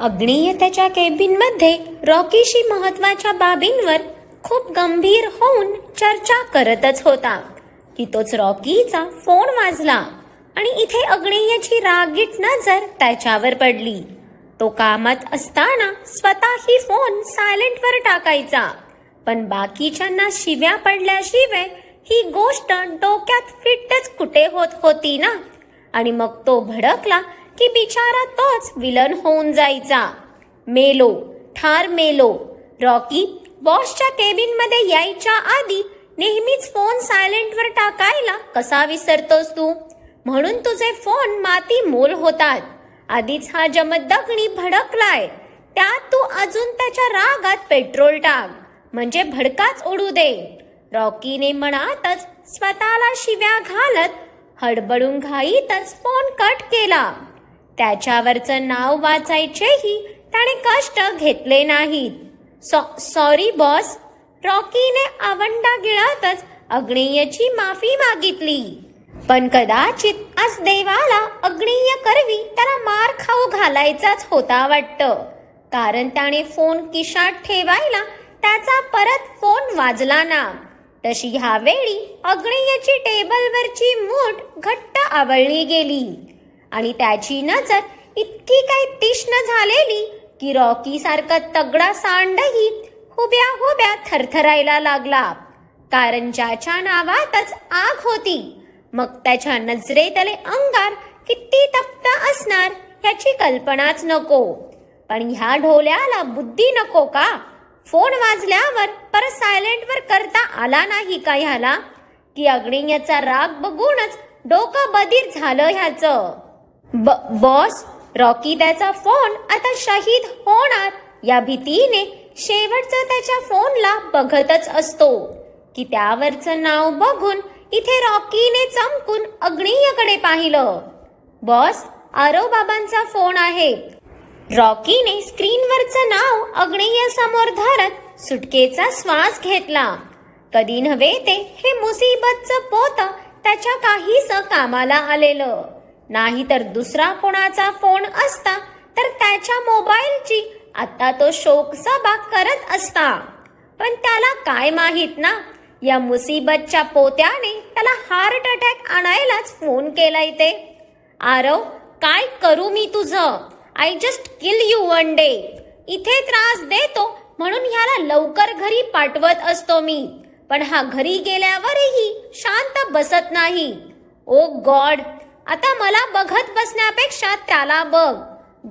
अग्नेय त्याच्या केबिनमध्ये रॉकीशी महत्त्वाच्या बाबींवर खूप गंभीर होऊन चर्चा करतच होता. की तोच रॉकीचा फोन वाजला आणि इथे अग्नेयची रागीट नजर त्याच्यावर पडली. तो कामात असताना स्वतःही फोन सायलेंटवर टाकायचा. पण बाकीच्यांना शिव्या पडल्याशिवाय ही गोष्ट डोक्यात फिटच कुठे होत होती ना? आणि मग तो भडकला की बिचारा तोच विलन होऊन जायचा. मेलो ठार मेलो. रॉकी बॉसच्या केबिनमध्ये यायच्या आधी नेहमीच फोन सायलेंटवर टाकायला कसा विसरतोस तू? म्हणून तुझे फोन माती मोल होतात. आधीच हा जमदग्नी भडकलाय. त्यात तू अजून त्याच्या रागात पेट्रोल टाक. म्हणजे भडकाच उडू दे. रॉकीने मनातच स्वतःला शिव्या घालत हडबडून घाईतच फोन कट केला. त्याच्यावरचं नाव वाचायचेही त्याने कष्ट घेतले नाहीत. सॉ- सॉरी बॉस रॉकीने आवंडा गिळतच अग्नेयची माफी मागितली. पण कदाचित आज देवाला अग्नेय करवी त्याला मार खाऊ घालायचाच होता वाटतं. कारण त्याने फोन किशात ठेवायला त्याचा परत फोन वाजला ना. तशी ह्यावेळी अग्नेयची टेबलवरची मूठ घट्ट आवळली गेली. आणि त्याची नजर इतकी काही तीक्ष्ण झालेली की रॉकी सारखा तगडा सांडही हुब्या हुब्या थरथरायला लागला. कारण ज्याच्या नावातच आग होती मग त्याच्या नजरेतले अंगार किती तप्त असणार ह्याची कल्पनाच नको. पण ह्या ढोल्याला बुद्धी नको का? फोन वाजल्यावर परत सायलेंटवर करता आला नाही का ह्याला? की अग्नियाचा राग बघूनच डोकं बधीर झालं ह्याचं. बॉस रॉकी त्याचा फोन आता शहीद होणार. या भीतीने शेवटचं त्याच्या फोनला बघतच असतो. की त्यावरचं नाव बघून इथे रॉकीने चमकून अग्नियकडे पाहिलं. बॉस आरव बाबांचा फोन आहे. रॉकीने स्क्रीनवरचं नाव अग्निय समोर धरत सुटकेचा श्वास घेतला. कधी नव्हे ते हे मुसीबतचं पोत त्याच्या काहीस कामाला आलेलं. नाहीतर दुसरा कोणाचा फोन असता तर त्याच्या मोबाईलची आता तो शोकसभा करत असता. पण त्याला काय माहीत ना? या मुसीबतच्या पोत्याने त्याला हार्ट अटॅक आणायलाच फोन केलाय ते आरव काय करू मी तुझं? I just kill you one day इथे त्रास देतो म्हणून ह्याला लवकर घरी पाठवत असतो मी. पण हा घरी गेल्यावरही शांत बसत नाही. Oh ओ गॉड आता मला बघत बसण्यापेक्षा त्याला बघ.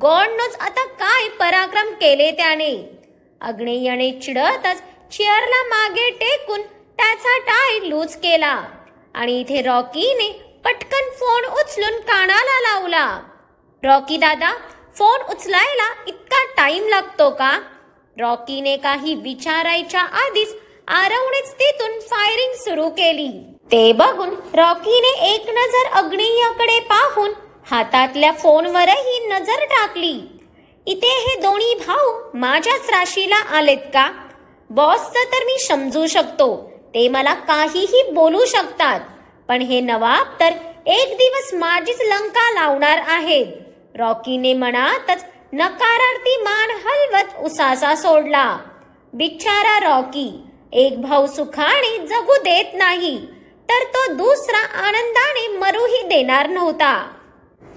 गॉडनोच आता काय पराक्रम केले त्याने. अग्नेयने चिडतच चेअरला मागे टेकून त्याचा टाय लूज केला आणि इथे रॉकीने पटकन फोन उचलून कानाला लावला. रॉकी दादा फोन उचलायला इतका टाइम लागतो का? रॉकीने काही विचारायच्या आधीच आरवणेच तिथून फायरिंग सुरू केली. ते बघून रॉकीने एक नजर अग्नियाकडे पाहून हातातल्या फोनवरही नजर टाकली. इथे हे दोन्ही भाऊ माझ्याच राशीला आलेत का? बॉसचं तर मी समजू शकतो. ते मला काहीही बोलू शकतात. पण हे नवाब तर एक दिवस माझीच लंका लावणार आहेत. रॉकीने मनातच नकारार्थी मान हलवत उसासा सोडला. बिचारा रॉकी एक भाऊ सुखाने जगू देत नाही. तर तो दुसरा आनंदाने मरूही देणार नव्हता.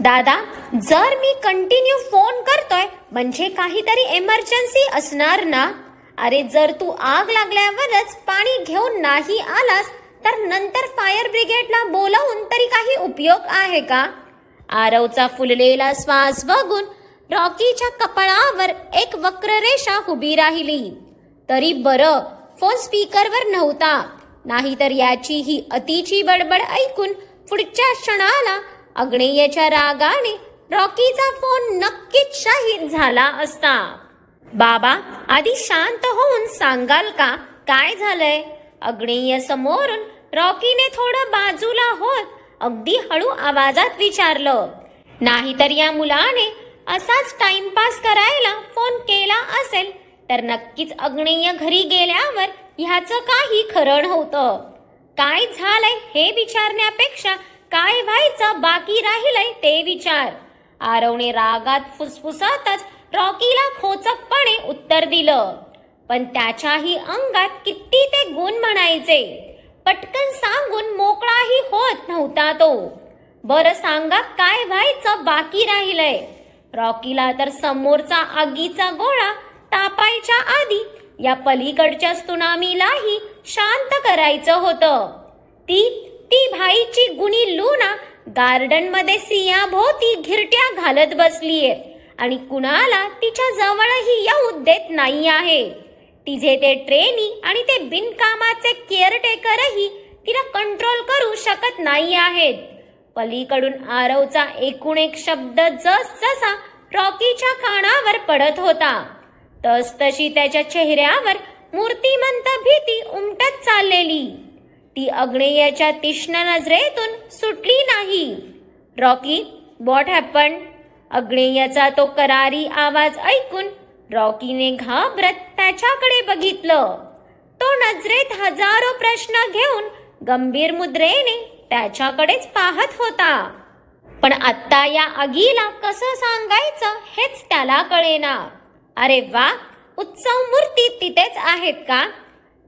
दादा जर मी कंटिन्यू फोन करतोय म्हणजे काहीतरी एमर्जन्सी असणार ना? अरे जर तू आग लागल्यावरच पाणी घेऊन नाही आलास तर नंतर फायर ब्रिगेडला बोलावून तरी काही उपयोग आहे का? आरवचा फुललेला श्वास बघून रॉकीच्या कपाळावर एक वक्ररेषा उभी राहिली. तरी बरं फोन स्पीकरवर नव्हता. नाहीतर याची ही अतिची बडबड ऐकून पुढच्या क्षणाला अग्नेयच्या रागाने रॉकीचा फोन नक्कीच शाहीद झाला असता. बाबा आधी शांत होऊन सांगाल का? काय झालंय? अग्नेय समोरून रॉकीने थोडं बाजूला होत अगदी हळू आवाजात विचारलं नाहीतर या मुलाने असाच टाइमपास करायला फोन केला असेल तर नक्कीच अग्नेय घरी गेल्यावर ह्याचं काही खरं नव्हतं. काय झालंय हे विचारण्यापेक्षा काय व्हायचं बाकी राहिलंय ते विचार. आरवने रागात फुसफुसातच रॉकीला खोचकपणे उत्तर दिलं. पण त्याच्याही अंगात किती ते गुण म्हणायचे. पटकन सांगून मोकळाही होत नव्हता तो. बरं सांगा काय व्हायचं बाकी राहिलंय? रॉकीला तर समोरचा आगीचा गोळा तापायच्या आधी या पलीकडच्या सुनामीलाही शांत करायचं होतं. ती ती भाईची गुणी लूना गार्डनमध्ये मध्ये सियाभोवती घिरट्या घालत बसलीये आणि कुणाला तिच्या जवळही येऊ देत नाही आहे. तिचे ते ट्रेनी आणि ते बिनकामाचे केअरटेकरही तिला कंट्रोल करू शकत नाही आहेत. पलीकडून आरवचा एकूण एक शब्द जस जसा रॉकीच्या कानावर पडत होता. तस तशी त्याच्या चेहऱ्यावर मूर्तिमंत भीती उमटत चाललेली. ती अग्नेयाच्या तीक्ष्ण नजरेतून सुटली नाही. रॉकी व्हॉट हॅपन अग्नेयाचा तो करारी आवाज ऐकून रॉकीने घाबरत त्याच्याकडे बघितलं. तो नजरेत हजारो प्रश्न घेऊन गंभीर मुद्रेने त्याच्याकडेच पाहत होता. पण आत्ता या आगीला कसं सांगायचं हेच त्याला कळेना. अरे वा उत्सव मूर्ती तिथेच आहेत का?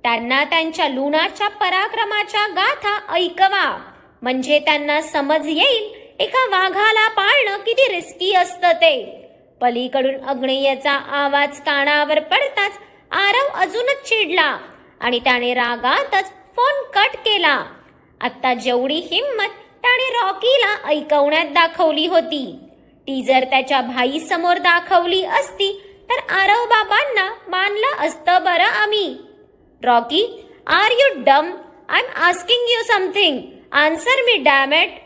त्यांना त्यांच्या लुणाच्या पराक्रमाच्या गाथा ऐकवा. म्हणजे त्यांना समज येईल एका वाघाला पाळणं किती रिस्की असतं ते. पलीकडून अग्नेयचा आवाज कानावर पडताच आरव अजूनच चिडला आणि त्याने रागातच फोन कट केला. आता जेवढी हिंमत त्याने रॉकीला ऐकवण्यात दाखवली होती. ती जर त्याच्या भाई समोर दाखवली असती तर आरव बाबांना मानलं असतं बरं आम्ही. Rocky are you dumb I am asking you something answer me damn it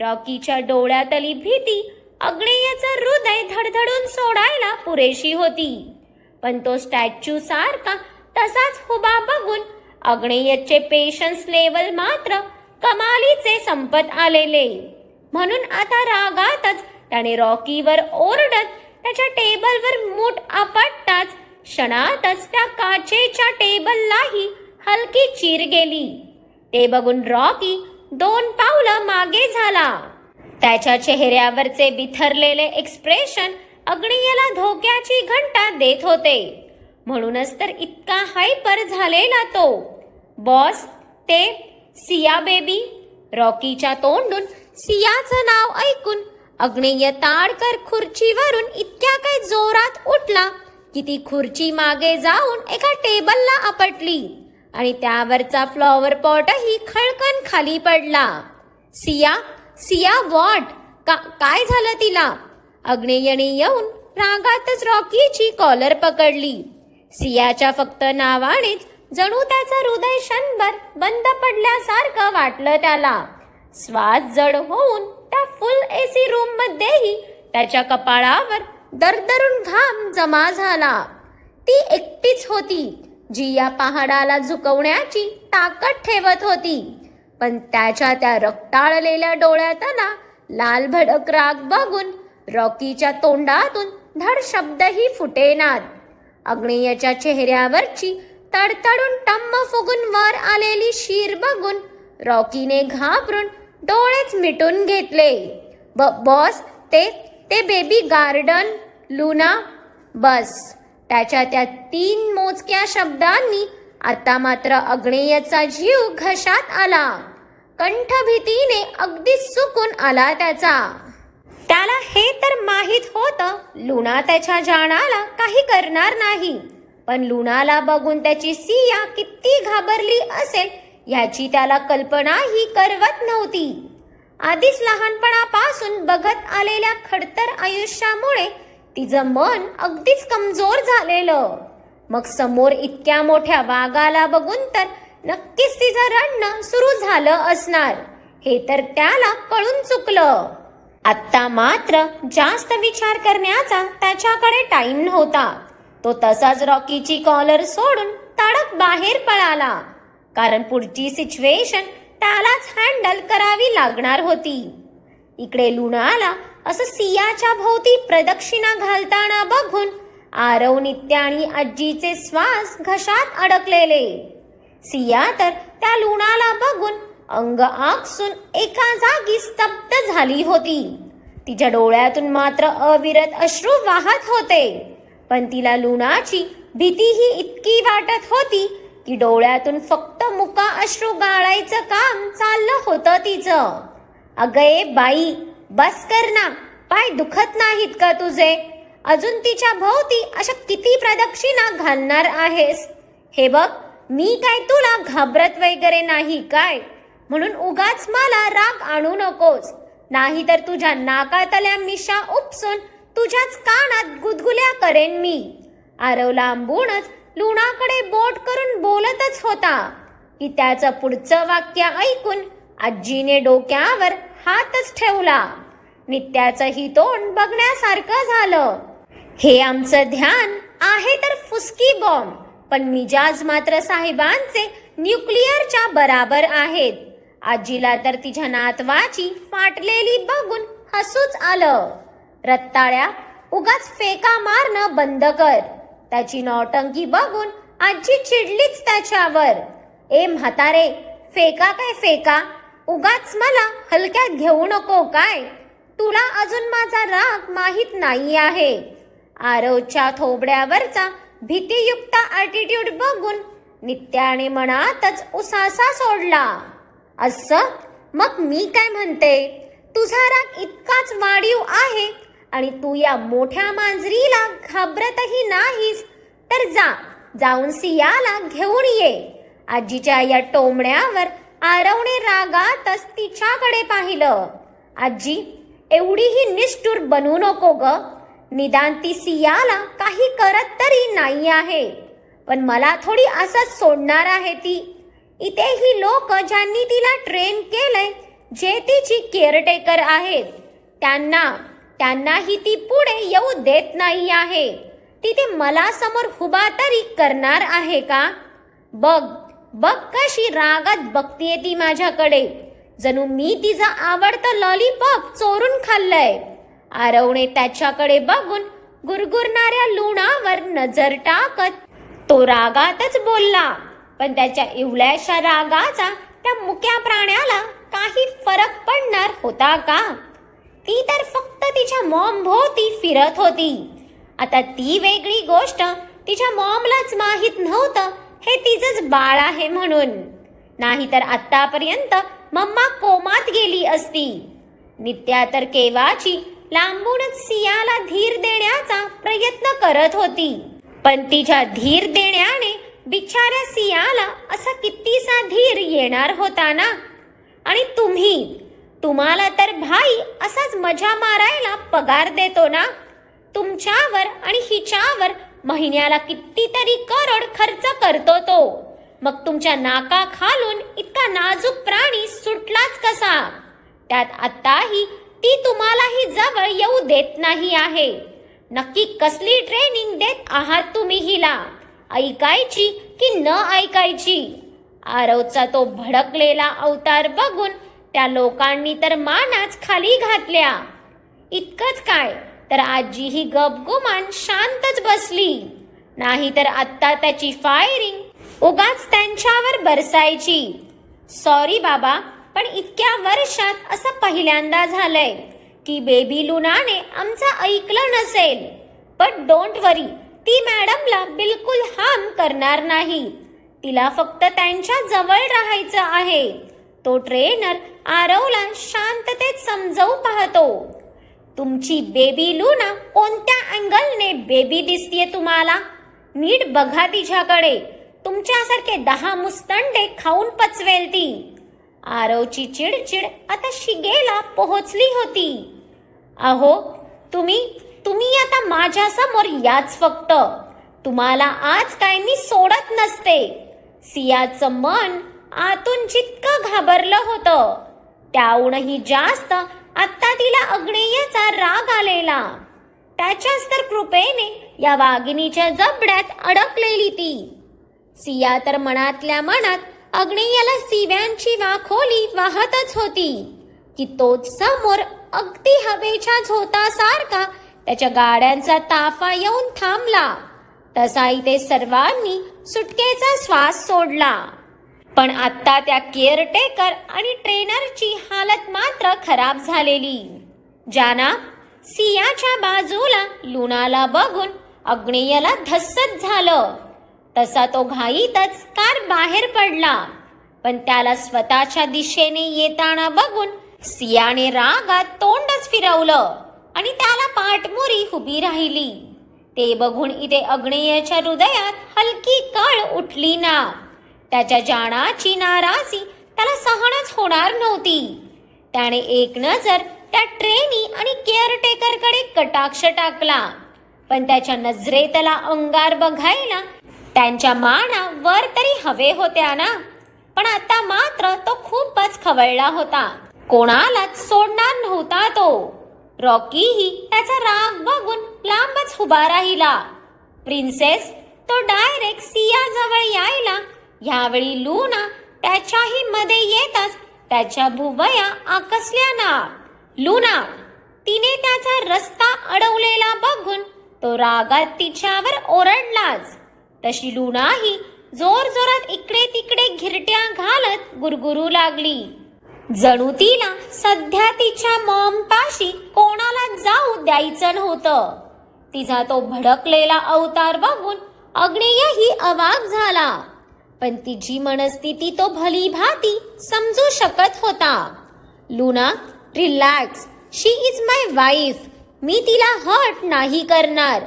रॉकीच्या डोळ्यातली भीती अग्नेयाचं हृदय धडधडून सोडायला पुरेशी होती. पण तो स्टॅच्यू सारखा तसाच हुबा बघून अग्नेयचे पेशन्स लेवल मात्र कमालीचे संपत आलेले. म्हणून आता रागातच त्याने रॉकीवर ओरडत त्याच्या टेबलवर मूठ आपटताच क्षणातच त्या काचेच्या टेबललाही हलकी चीर गेली. ते बघून रॉकी दोन पावलं मागे झाला. त्याच्या चेहऱ्यावरचे बिथरलेले एक्सप्रेशन अग्नियला धोक्याची घंटा देत होते. म्हणूनच तर इतका हायपर झालेला तो. बॉस ते सिया बेबी रॉकीच्या तोंडून सियाचं नाव ऐकून अग्नेय ताडकर खुर्चीवरून इतक्या काय जोरात उठला की ती खुर्ची मागे जाऊन एका टेबलला आपटली आणि त्यावरचा फ्लॉवर पॉटही खळकन खाली पडला. सिया सिया वॉट? का काय झालं तिला? अग्नेयने येऊन रागातच रॉकीची कॉलर पकडली. सियाच्या फक्त नावानेच जणू त्याचं हृदय क्षणभर बंद पडल्यासारखं वाटलं त्याला. श्वास जड होऊन त्या फुल एसी रूम मध्येही त्याच्या कपाळावर दरदरून घाम जमा झाला. ती एकटीच होती जी या पहाडाला झुकवण्याची ताकद ठेवत होती. पण त्याच्या त्या रक्ताळलेल्या डोळ्यातला लाल भडक राग बघून रॉकीच्या तोंडातून धड शब्दही फुटेनात. अग्नेयाच्या चेहऱ्यावरची तडतडून टम्म फुगून वर आलेली शीर बघून रॉकीने घाबरून डोळेच मिटून घेतले. ब बॉस ते ते बेबी गार्डन लुना बस. त्याच्या त्या तीन मोजक्या शब्दांनी आता मात्र अग्नेयचा जीव घशात आला. कंठभीतीने अगदी सुकून आला त्याचा. त्याला हे तर माहीत होतं लुना त्याच्या जाणाला काही करणार नाही. पण लुणाला बघून त्याची सिया किती घाबरली असेल याची त्याला कल्पना ही करवत नव्हती. आधीच लहानपणापासून बघत आलेल्या खडतर आयुष्यामुळे तिचं मन अगदीच कमजोर झालेलं. मग समोर इतक्या मोठ्या वाघाला बघून तर नक्कीच तिचं रडणं सुरू झालं असणार. हे तर त्याला कळून चुकलं. आत्ता मात्र जास्त विचार करण्याचा त्याच्याकडे टाइम नव्हता. तो तसाच रॉकीची कॉलर सोडून तडक बाहेर पळाला. कारण पुढची सिच्युएशन त्यालाच हँडल करावी लागणार होती. इकडे लुणाला असं सियाच्या भोवती प्रदक्षिणा घालताना बघून आरव नित्य आणि आजीचे श्वास घशात अडकलेले. सिया तर त्या लुणाला बघून अंग आकसून एका जागी स्तब्ध झाली होती. तिच्या डोळ्यातून मात्र अविरत अश्रू वाहत होते. पण तिला लुणाची भीतीही इतकी वाटत होती की डोळ्यातून फक्त मुका अश्रू गाळायचं काम चाललं होतं तिचं. अगये बाई बस कर ना. पाय दुखत नाहीत का तुझे? अजून तिच्या भोवती अशा किती प्रदक्षिणा घालणार आहेस? हे बघ मी काय तुला घाबरत वगैरे नाही काय? म्हणून उगाच मला राग आणू नकोस. नाहीतर तुझ्या नाकातल्या मिशा उपसून तुझ्याच कानात गुदगुल्या करेन मी. आरवला आंबूनच लुणाकडे बोट करून बोलतच होता. की त्याचं पुढचं वाक्य ऐकून आजीने डोक्यावर हातच ठेवला. नित्याचंही तोंड बघण्यासारखं झालं. हे आमचं ध्यान आहे तर फुसकी बॉम्ब पण मिजाज मात्र साहेबांचे न्यूक्लिअरच्या बराबर आहेत. आजीला तर तिच्या नातवाची फाटलेली बघून हसूच आलं. रत्ताळ्या उगाच फेका मारणं बंद कर. त्याची नौटंकी बघून आजी चिडलीच त्याच्यावर. ए म्हातारे फेका काय फेका? उगाच मला हलक्यात घेऊ नको काय? तुला अजून माझा राग माहीत नाही आहे. आरवच्या थोबड्यावरचा भीतीयुक्त ॲटिट्यूड बघून नित्याने मनातच उसासा सोडला. असं? मग मी काय म्हणते? तुझा राग इतकाच वाढीव आहे आणि तू या मोठ्या मांजरीला घाबरतही नाहीस तर जा जाऊन सियाला घेऊन ये. आजीच्या या टोमण्यावर आरवणे रागातच तिच्याकडे पाहिलं. आजी एवढीही निष्ठुर बनू नको ग. निदान ती सियाला काही करत तरी नाही आहे. पण मला थोडी असंच सोडणार आहे ती. इथे ही लोक ज्यांनी तिला ट्रेन केलंय जे तिची केअरटेकर आहेत त्यांना त्यांनाही ती पुढे येऊ देत नाही आहे. तिथे मला समोर हुबा तरी करणार आहे का? बघ बघ कशी रागात बघतीये ती माझ्याकडे. जणू मी तिचं आवडतं लॉलीपॉप चोरून खाल्लंय. आरवणे त्याच्याकडे बघून गुरगुरणाऱ्या लुणावर नजर टाकत तो रागातच बोलला पण त्याच्या इवल्याशा रागाचा त्या मुक्या प्राण्याला काही फरक पडणार होता का? ती तर फक्त तिच्या मॉम भोवती फिरत होती. आता ती वेगळी गोष्ट तिच्या मॉमलाच माहीत नव्हतं हे तिचंच बाळ आहे म्हणून. नाहीतर आतापर्यंत मम्मा कोमात गेली असती. नित्या तर केवाची लांबूनच सियाला धीर देण्याचा प्रयत्न करत होती. पण तिच्या धीर देण्याने बिचाऱ्या सियाला असा कितीसा धीर येणार होता ना? आणि तुम्ही तुम्हाला तर भाई असाच मजा मारायला पगार देतो ना? तुमच्यावर आणि हिच्यावर महिन्याला कितीतरी करोड खर्च करतो तो. मग तुमच्या नाका खालून इतका नाजूक प्राणी सुटलाच कसा? त्यात आताही ती तुम्हालाही जवळ येऊ देत नाही आहे. नक्की कसली ट्रेनिंग देत आहात तुम्ही हिला? ऐकायची की न ऐकायची? आरवचा तो भडकलेला अवतार बघून त्या लोकांनी तर मानाच खाली घातल्या. इतकंच काय? तर आजी ही गपगुमान शांतच बसली. नाही तर आत्ता त्याची फायरिंग उगाच त्यांच्यावर बरसायची. सॉरी बाबा पण इतक्या वर्षात असं पहिल्यांदा झालंय. की बेबी लुनाने आमचं ऐकलं नसेल. पण डोंट वरी ती मॅडमला बिलकुल हार्म करणार नाही. तिला फक्त त्यांच्या जवळ राहायचं आहे. तो ट्रेनर आरवला शांततेत समजवून पाहतो. तुमची बेबी लुना कोणत्या अँगलने बेबी दिसतीये तुम्हाला? नीट बघा तिच्याकडे. तुमच्यासारखे दहा मुस्तंडे खाऊन पचवेल ती. आरवची चिडचिड आता शिगेला पोहोचली होती. अहो तुम्ही तुम्ही आता माझ्यासमोर याच फक्त. तुम्हाला आज काय मी सोडत नसते. सियाचं मन आतून जितकं घाबरलं होतं त्याहूनही जास्त आत्ता तिला अग्नेयचा राग आलेला. त्याच्याच तर कृपेने या वाघिणीच्या जबड्यात अडकलेली ती. सिया तर मनातल्या मनात अग्नेयाला सिव्यांची वाखोली वाहतच होती. की तोच समोर अगदी हवेच्या झोतासारखा त्याच्या गाड्यांचा ताफा येऊन थांबला. तसा इथे सर्वांनी सुटकेचा श्वास सोडला. पण आता त्या केअरटेकर आणि ट्रेनरची हालत मात्र खराब झालेली. ज्याना सियाच्या बाजूला लुणाला बघून अग्नेयला धस्सत झालं. तसा तो घाईतच कार बाहेर पडला. पण त्याला स्वतःच्या दिशेने येताना बघून सियाने रागात तोंडच फिरवलं आणि त्याला पाठमोरी उभी राहिली. ते बघून इथे अग्नेयच्या हृदयात हलकी कळ उठली ना. त्याच्या जाणाची नाराजी त्याला सहनच होणार नव्हती. त्याने एक नजर त्या ट्रेनी आणि केअरटेकरकडे कटाक्ष टाकला. पण त्याच्या नजरेतला अंगार बघायला त्यांच्या माना वर तरी हवे होत्या ना. पण आता मात्र तो खूपच खवळला होता. कोणालाच सोडणार नव्हता तो. रॉकीही त्याचा राग बघून लांबच उभा राहिला. प्रिन्सेस तो डायरेक्ट सिया जवळ यायला ह्यावेळी लूना त्याच्याही मध्ये येताच त्याच्या भुवया आकसल्या ना लुना तिने त्याचा रस्ता अडवलेला बघून तो रागात तिच्यावर ओरडलाच. तशी लुणाही जोर जोरात इकडे तिकडे घिरट्या घालत गुरगुरू लागली. जणू तिला सध्या तिच्या मॉम पाशी कोणाला जाऊ द्यायचं नव्हतं. तिचा तो भडकलेला अवतार बघून अग्नेयही अवाक झाला. पण तिची मनस्थिती तो भली भाती समजू शकत होता. Luna relax she is my wife मी तिला हर्ट नाही करणार.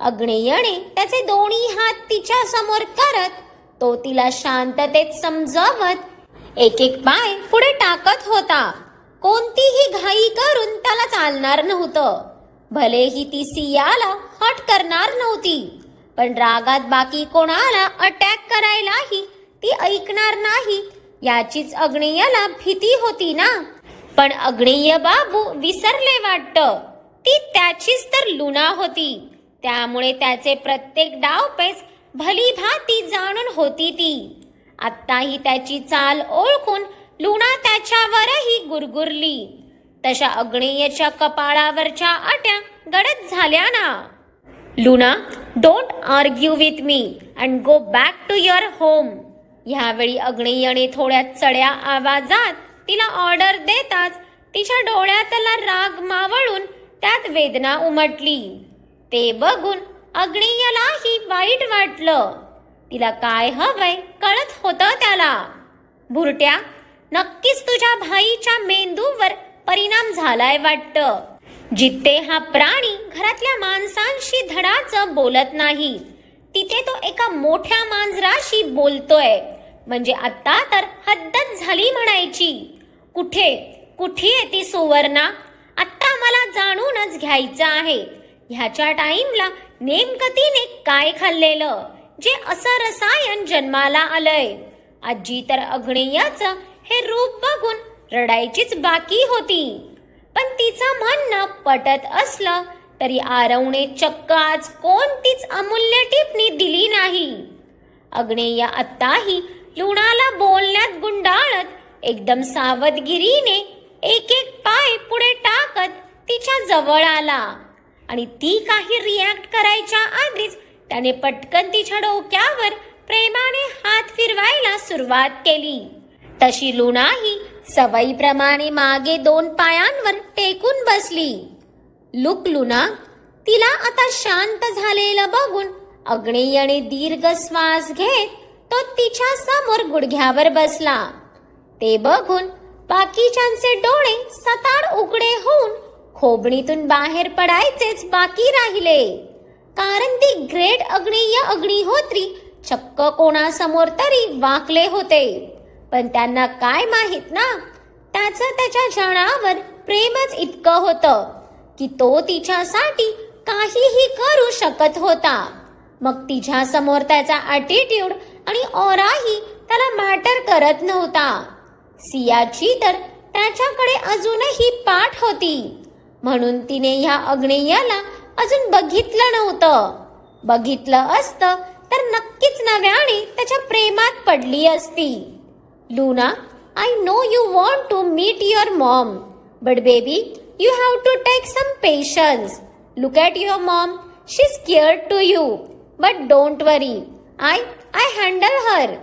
अग्नेयने त्याचे दोन्ही हात तिच्या समोर करत तो तिला शांततेत समजावत एक एक पाय पुढे टाकत होता. कोणतीही घाई करून त्याला चालणार नव्हतं. भलेही ती सियाला हट करणार नव्हती. पण रागात बाकी कोणाला अटॅक करायलाही ती ऐकणार नाही. याचीच अग्नेयला भीती होती ना. पण अग्नेय बाबू विसरले वाटतं. ती त्याचीच तर लुना होती. त्यामुळे त्याचे प्रत्येक डावपेच भली भाती जाणून होती ती. आत्ताही त्याची चाल ओळखून लुना त्याच्यावरही गुरगुरली. तशा अग्नेयच्या कपाळावरच्या आट्या गडद झाल्या ना. Luna don't argue with me and go back to your home ह्यावेळी अग्नेयने थोड्या चढ्या आवाजात तिला ऑर्डर देताच तिच्या डोळ्यातला राग मावळून त्यात वेदना उमटली. ते बघून अग्नेयलाही वाईट वाटलं. तिला काय हवंय कळत होतं त्याला. बुरट्या नक्कीच तुझ्या भाईच्या मेंदूवर परिणाम झालाय वाटतं. जिथे हा प्राणी घरातल्या माणसांशी धडाचं बोलत नाही तिथे तो एका मोठ्या मांजराशी बोलतोय. म्हणजे आता तर हद्दच झाली म्हणायची. कुठे कुठे आहे ती सुवर्णा? आत्ता मला जाणूनच घ्यायचं आहे. ह्याच्या टाइमला नेमकं तिने काय खाल्लेलं? जे असं रसायन जन्माला आलंय. आजी तर अग्नेयाचं हे रूप बघून रडायचीच बाकी होती. पण तिचं म्हणणं पटत असलं तरी आरवने चक्क आज कोणतीच अमूल्य टिप्पणी दिली नाही. अग्नेय आत्ताही लुणाला बोलण्यात गुंडाळत एकदम सावधगिरीने एक एक पाय पुढे टाकत तिच्या जवळ आला. आणि ती काही रिॲक्ट करायच्या आधीच त्याने पटकन तिच्या डोक्यावर प्रेमाने हात फिरवायला सुरुवात केली. तशी लुणाही सवयीप्रमाणे मागे दोन पायांवर टेकून बसली. लुकलुना तिला आता शांत झालेलं बघून अग्नेयने दीर्घ श्वास घेत तो तिच्या समोर गुडघ्यावर बसला. ते बघून बाकीच्यांचे डोळे सताड उघडे होऊन खोबणीतून बाहेर पडायचेच बाकी राहिले. कारण ती ग्रेट अग्नेय अग्निहोत्री चक्क कोणासमोर तरी वाकले होते. पण त्यांना काय माहीत ना? त्याचं त्याच्या क्षणावर प्रेमच इतकं होतं की तो तिच्यासाठी काहीही करू शकत होता. मग तिच्या समोर त्याचा ॲटिट्यूड आणि ओराही त्याला मॅटर करत नव्हता. सियाची तर त्याच्याकडे अजूनही पाठ होती. म्हणून तिने ह्या अग्नेयाला अजून बघितलं नव्हतं. बघितलं असतं तर नक्कीच नव्याने त्याच्या प्रेमात पडली असती. Luna, I know you want to meet your mom but baby you have to take some patience. Look at your mom She's scared to you. But don't worry I I handle her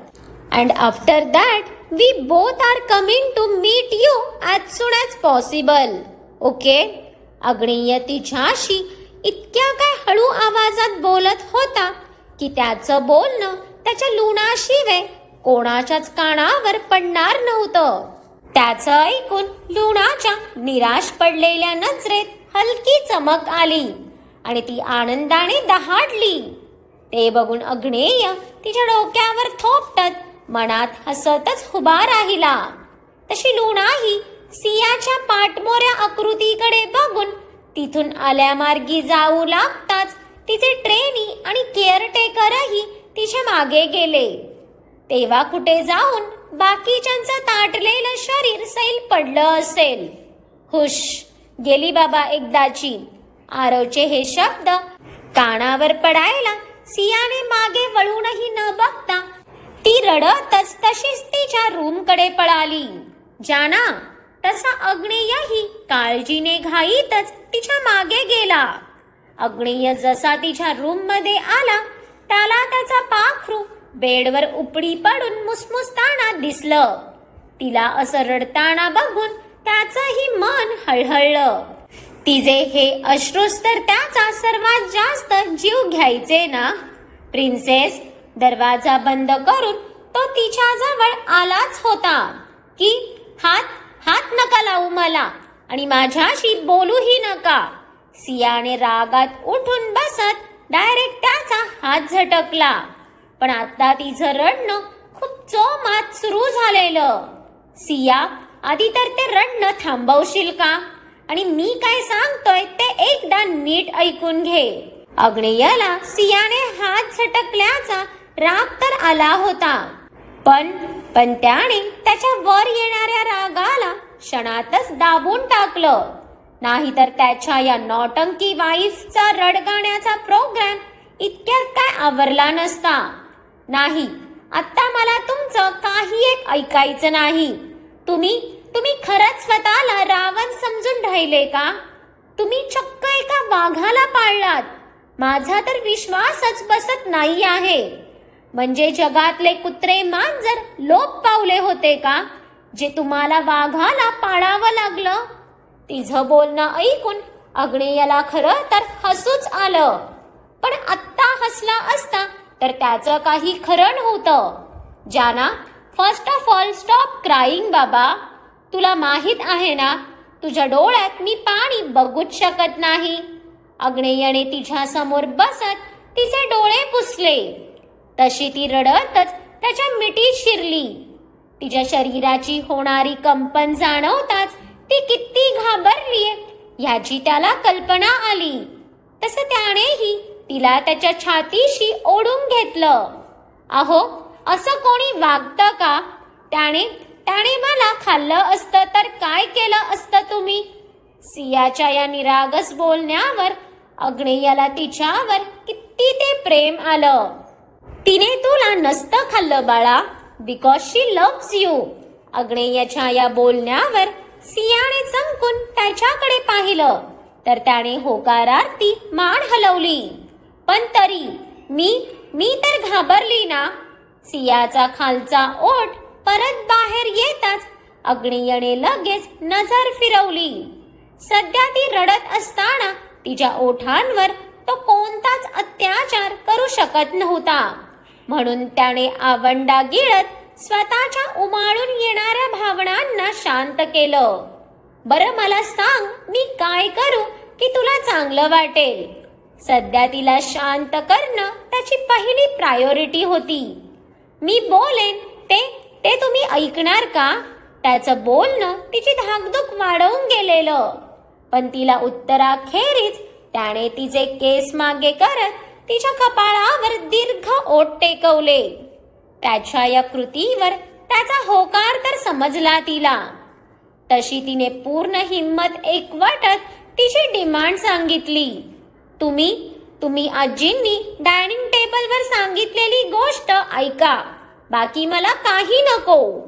and after that we both are coming to meet you as soon as possible. Okay? Agneya तिच्याशी इतक्या काय हळू आवाजात बोलत होता की त्याचं बोलणं त्याच्या लुणाशिवाय कोणाच्याच कानावर पडणार नव्हतं. त्याचं ऐकून लुणाच्या निराश पडलेल्या नजरेत हलकी चमक आली आणि ती आनंदाने दहाडली. ते बघून अग्नेय तिच्या डोक्यावर थोपटत मनात हसतच उभा राहिला. तशी लुणाही सियाच्या पाठमोऱ्या आकृतीकडे बघून तिथून आल्यामार्गी जाऊ लागताच तिचे ट्रेनी आणि केअरटेकरही तिच्यामागे गेले. तेव्हा कुठे जाऊन बाकीच्यांचं ताटलेलं शरीर सैल पडलं असेल. हुश गेली बाबा एकदाची. आरवचे हे शब्द कानावर पडायला सियाने मागे वळूनही न बघता ती रडतच तशीच तिच्या रूमकडे पळाली. जाना तसा अग्नेयही काळजीने घाईतच तिच्यामागे गेला. अग्नेय जसा तिच्या रूममध्ये आला त्याला त्याचा पाखरू बेडवर उपडी पडून मुसमुसताना दिसलं. तिला असं रडताना बघून त्याचंही मन हळहळलं. तिचे हे अश्रूस तर त्याचा सर्वात जास्त जीव घ्यायचे ना? प्रिन्सेस दरवाजा बंद करून तो तिच्या जवळ आलाच होता की हात हात नका लावू मला आणि माझ्याशी बोलूही नका. सियाने रागात उठून बसत डायरेक्ट त्याचा हात झटकला. पण आता तिचं रडणं खूप जोमात सुरू झालेलं. सिया आधी तर ते रडणं थांबवशील का? आणि मी काय सांगतोय ते एकदा नीट ऐकून घे. अग्नेयला सियाने हात झटकल्याचा राग तर आला होता. पण पण त्याने त्याच्या वर येणाऱ्या रागाला क्षणातच दाबून टाकलं. नाहीतर त्याच्या या नौटंकी वाईफचा रडगाण्याचा प्रोग्राम इतक्यात काय आवरला नसता. नाही. आत्ता मला तुमचं काही एक ऐकायचं नाही. तुम्ही तुम्ही खरंच स्वतःला रावण समजून राहिले का? तुम्ही चक्क एका वाघाला पाळलात. माझा तर विश्वासच बसत नाही आहे. म्हणजे जगातले कुत्रे मांजर लोप पावले होते का? जे तुम्हाला वाघाला पाळावं लागलं? तिचं बोलणं ऐकून अग्नेयाला खरं तर हसूच आलं. पण आत्ता हसला असता तर त्याचं काही खरं होतं जाना first of all stop crying बाबा. तुला माहीत आहे ना तुझ्या डोळ्यात मी पाणी बघूच शकत नाही. अग्नेयने तिच्या समोर बसत तिचे डोळे पुसले. तशी ती रडतच त्याच्या मिठी शिरली. तिच्या शरीराची होणारी कंपन जाणवताच ती किती घाबरलीये ह्याची त्याला कल्पना आली. तसं त्यानेही तिला त्याच्या छातीशी ओढून घेतलं. अहो असं कोणी वागतं का? त्याने त्याने मला खाल्लं असतं तर काय केलं असतं तुम्ही? सियाच्या या निरागस बोलण्यावर अग्नेयाला तिच्यावर किती ते प्रेम आलं. तिने तुला नसतं खाल्लं बाळा. Because she loves you. अग्नेयाच्या या बोलण्यावर सियाने चमकून त्याच्याकडे पाहिलं. तर त्याने होकारार्थी मान हलवली. पण तरी मी मी तर घाबरली ना. सियाचा खालचा ओठ परत बाहेर येताच अग्नियने लगेच नजर फिरवली. सध्या ती रडत असताना तिच्या ओठांवर तो कोणताच अत्याचार करू शकत नव्हता. म्हणून त्याने आवंडा गिळत स्वतःच्या उमाळून येणाऱ्या भावनांना शांत केलं. बरं मला सांग मी काय करू की तुला चांगलं वाटेल? सध्या तिला शांत करणं त्याची पहिली प्रायोरिटी होती. मी बोलेन ते ते तुम्ही ऐकणार का? त्याचं बोलणं तिची धाकधूक वाढवून गेलेलं. पण तिला उत्तराखेरीज त्याने तिचे केस मागे करत तिच्या कपाळावर दीर्घ ओट टेकवले. त्याच्या या कृतीवर त्याचा होकार तर समजला तिला. तशी तिने पूर्ण हिंमत एकवटत तिची डिमांड सांगितली. तुम्ही तुम्ही आजींनी डायनिंग टेबलवर सांगितलेली गोष्ट ऐका. बाकी मला काही नको.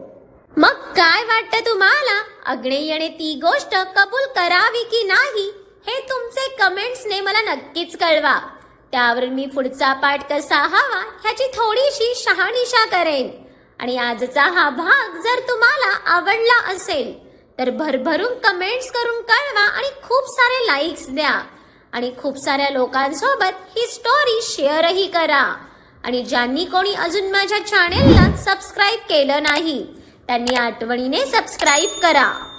मग काय वाटतं तुम्हाला? अग्नेयने ती गोष्ट कबूल करावी की नाही हे तुमचे कमेंट्सने मला नक्कीच कळवा. त्यावर मी पुढचा पाठ कसा हवा ह्याची थोडीशी शहानिशा करेन. आणि आजचा हा भाग जर तुम्हाला आवडला असेल तर भरभरून कमेंट्स करून कळवा आणि खूप सारे लाईक्स द्या. आणि खूप साऱ्या लोकांसोबत ही स्टोरी शेअरही करा. आणि ज्यांनी कोणी अजून माझ्या चॅनेलला सबस्क्राईब केलं नाही त्यांनी आठवणीने सबस्क्राईब करा.